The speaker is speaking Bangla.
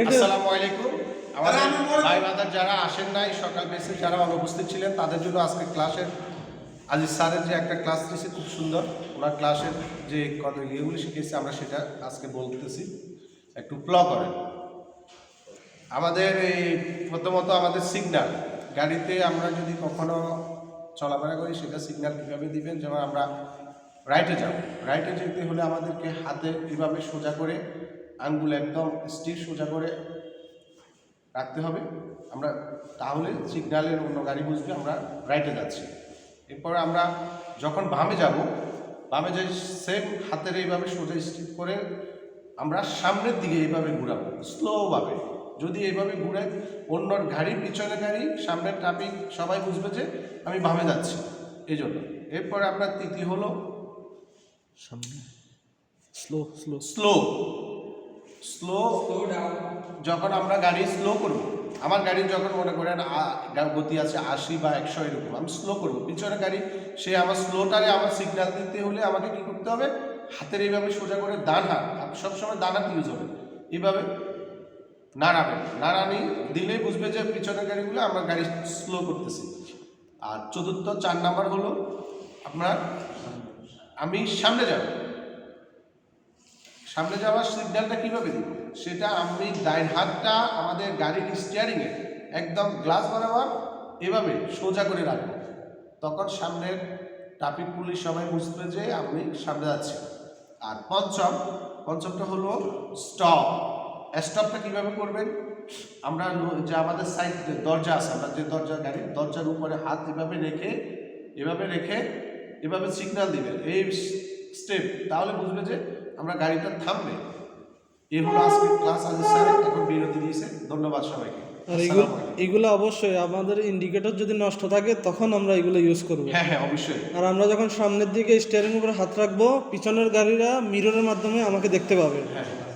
আসসালামু আলাইকুম। আমাদের ভাই বাদার যারা আসেন নাই সকাল বেসে যারা অনুপস্থিত ছিলেন তাদের জন্য আজকে ক্লাসের আজিজ স্যারের যে একটা ক্লাস নিয়েছে খুব সুন্দর। ওনার ক্লাসের যে কত ইয়েগুলি আমরা সেটা আজকে বলতেছি। একটু প্ল করেন। আমাদের এই প্রথমত আমাদের সিগন্যাল গাড়িতে আমরা যদি কখনো চলাফেরা করি সেটা সিগনাল কীভাবে দিবেন? যেমন আমরা রাইটে যাব। রাইটে যেতে হলে আমাদেরকে হাতে এভাবে সোজা করে আঙ্গুল একদম স্টিক সোজা করে রাখতে হবে। আমরা তাহলে সিগনালের অন্য গাড়ি বুঝবে আমরা রাইটে যাচ্ছি। এরপর আমরা যখন বামে যাব বামে যে সেম হাতের এইভাবে সোজা স্টিক করে আমরা সামনের দিকে এইভাবে ঘুরাবো স্লোভাবে যদি এইভাবে ঘুরে অন্য গাড়ি পিছনে গাড়ি সামনের ট্রাফিক সবাই বুঝবে যে আমি বামে যাচ্ছি এই জন্য। এরপরে আপনার তৃতীয় হলো সামনে। স্লো স্লো স্লো স্লো, যখন আমরা গাড়ি স্লো করব, আমার গাড়ি যখন মনে করেন গতি আছে আশি বা একশো এরকম, আমি স্লো করব। পিছনে গাড়ি, সে আমার স্লোটারে আমার সিগন্যাল দিতে হলে আমাকে কি করতে হবে? হাতের এইভাবে সোজা করে ডান হাত সবসময় ডান হাত ইউজ হবে। এইভাবে নাড়াবেন নাড়ানি দিলেই বুঝবে যে পিছনের গাড়িগুলো আমরা গাড়ি স্লো করতেছি। আর চতুর্থ, চার নাম্বার হলো আপনার, আমি সামনে যাব। সামনে যাওয়ার সিগন্যালটা কীভাবে দিব সেটা আমি ডাইন হাতটা আমাদের গাড়ির স্টিয়ারিংয়ে একদম গ্লাস বরাবর এভাবে সোজা করে রাখব। তখন সামনের ট্রাফিক পুলিশ সবাই বুঝবে যে আমি সামনে যাচ্ছি। আর পঞ্চম, পঞ্চমটা হলো স্টপ স্টপটা কীভাবে করবেন? আমরা যে আমাদের সাইড দরজা আছে, আমরা যে দরজা গাড়ির দরজার উপরে হাত এভাবে রেখে এভাবে রেখে, এভাবে সিগন্যাল দিবেন এই স্টেপ তাহলে বুঝবে যে আমরা গাড়িটা থামবে হলো আজকে ক্লাস আছে স্যার এখন বিরতি দিয়েছে। ধন্যবাদ সবাইকে। আর এগুলো এগুলো অবশ্যই আমাদের ইন্ডিকেটর যদি নষ্ট থাকে তখন আমরা এগুলো ইউজ করব। হ্যাঁ হ্যাঁ অবশ্যই। আর আমরা যখন সামনের দিকে স্টিয়ারিং উপরে হাত রাখব পিছনের গাড়িরা মিররের মাধ্যমে আমাকে দেখতে পাবে। হ্যাঁ।